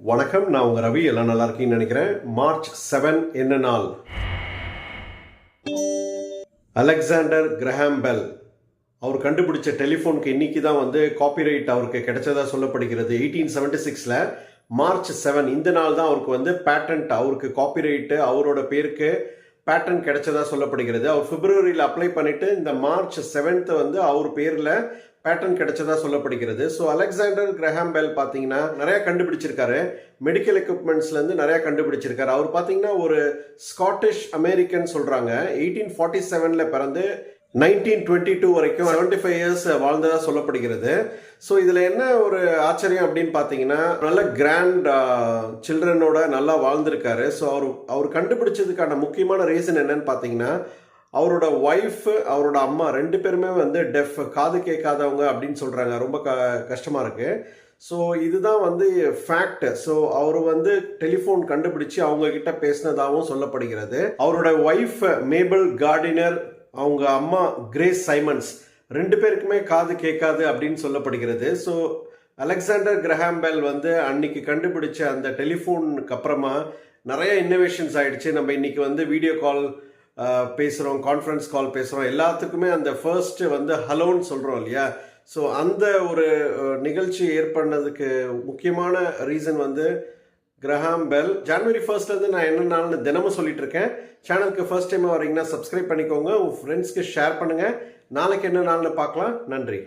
வணக்கம் நான் உங்க ரவி எல்லாம் நல்லா இருக்கீங்கன்னு நினைக்கிறேன். மார்ச் செவன் என்ன நாள்? Alexander Graham bell. அவர் கண்டுபிடிச்ச டெலிஃபோனுக்கு இன்னைக்கு தான் வந்து காப்பிரைட் அவருக்கு கிடைச்சதா சொல்லப்படுகிறது. எயிட்டீன் செவன்டி சிக்ஸில் மார்ச் செவன் இந்த நாள் தான் அவருக்கு வந்து பேட்டன்ட் அவருக்கு காப்பிரைட்டு அவரோட பேருக்கு பேட்டன் கிடைச்சதா சொல்லப்படுகிறது. அவர் பிப்ரவரியில் அப்ளை பண்ணிட்டு இந்த மார்ச் செவன்த்து வந்து அவர் பேரில் பேட்டன் கிடைச்சதா சொல்லப்படுகிறது. ஸோ அலெக்சாண்டர் கிரஹாம் பெல் பார்த்தீங்கன்னா நிறையா கண்டுபிடிச்சிருக்காரு. மெடிக்கல் எக்யூப்மெண்ட்ஸ்லேருந்து நிறையா கண்டுபிடிச்சிருக்காரு. அவர் பார்த்தீங்கன்னா ஒரு ஸ்காட்டிஷ் அமெரிக்கன் சொல்கிறாங்க எயிட்டீன் ஃபார்ட்டி செவனில் பிறந்து நைன்டீன் டுவெண்ட்டி டூ வரைக்கும் செவன்டி ஃபைவ் இயர்ஸ் வாழ்ந்ததாக சொல்லப்படுகிறது. ஸோ இதில் என்ன ஒரு ஆச்சரியம் அப்படின்னு பார்த்தீங்கன்னா நல்ல கிராண்ட் சில்ட்ரனோட நல்லா வாழ்ந்திருக்காரு. ஸோ அவர் அவர் கண்டுபிடிச்சதுக்கான முக்கியமான ரீசன் என்னன்னு பார்த்தீங்கன்னா அவரோட ஒய்ஃப் அவரோட அம்மா ரெண்டு பேருமே வந்து டெஃப் காது கேட்காதவங்க அப்படின்னு சொல்கிறாங்க ரொம்ப க கஷ்டமாக இருக்குது ஸோ இதுதான் வந்து ஃபேக்ட் ஸோ அவர் வந்து டெலிஃபோன் கண்டுபிடிச்சு அவங்க கிட்ட பேசினதாகவும் சொல்லப்படுகிறது. அவரோட ஒய்ஃப் மேபிள் கார்டினர் அவங்க அம்மா கிரேஸ் சைமன்ஸ் ரெண்டு பேருக்குமே காது கேட்காது அப்படின்னு சொல்லப்படுகிறது. ஸோ அலெக்சாண்டர் கிரஹாம்பெல் வந்து அன்னைக்கு கண்டுபிடிச்ச அந்த டெலிஃபோனுக்கு அப்புறமா நிறைய இன்னோவேஷன்ஸ் ஆயிடுச்சு. நம்ம இன்னைக்கு வந்து வீடியோ கால் பேசுகிறோம் கான்ஃபரன்ஸ் கால் பேசுகிறோம் எல்லாத்துக்குமே அந்த ஃபர்ஸ்ட்டு வந்து ஹலோன்னு சொல்கிறோம் இல்லையா? ஸோ அந்த ஒரு நிகழ்ச்சி ஏற்படுனதுக்கு முக்கியமான ரீசன் வந்து கிரஹாம் பெல். ஜனவரி ஃபர்ஸ்ட்லேருந்து நான் என்ன நாள்னு தினமும் சொல்லிட்டு இருக்கேன். சேனலுக்கு ஃபர்ஸ்ட் டைம் வரீங்கன்னா சப்ஸ்கிரைப் பண்ணிக்கோங்க. உங்கள் ஃப்ரெண்ட்ஸ்க்கு ஷேர் பண்ணுங்கள் நாளைக்கு என்ன நாள்னு பார்க்கலாம். நன்றி.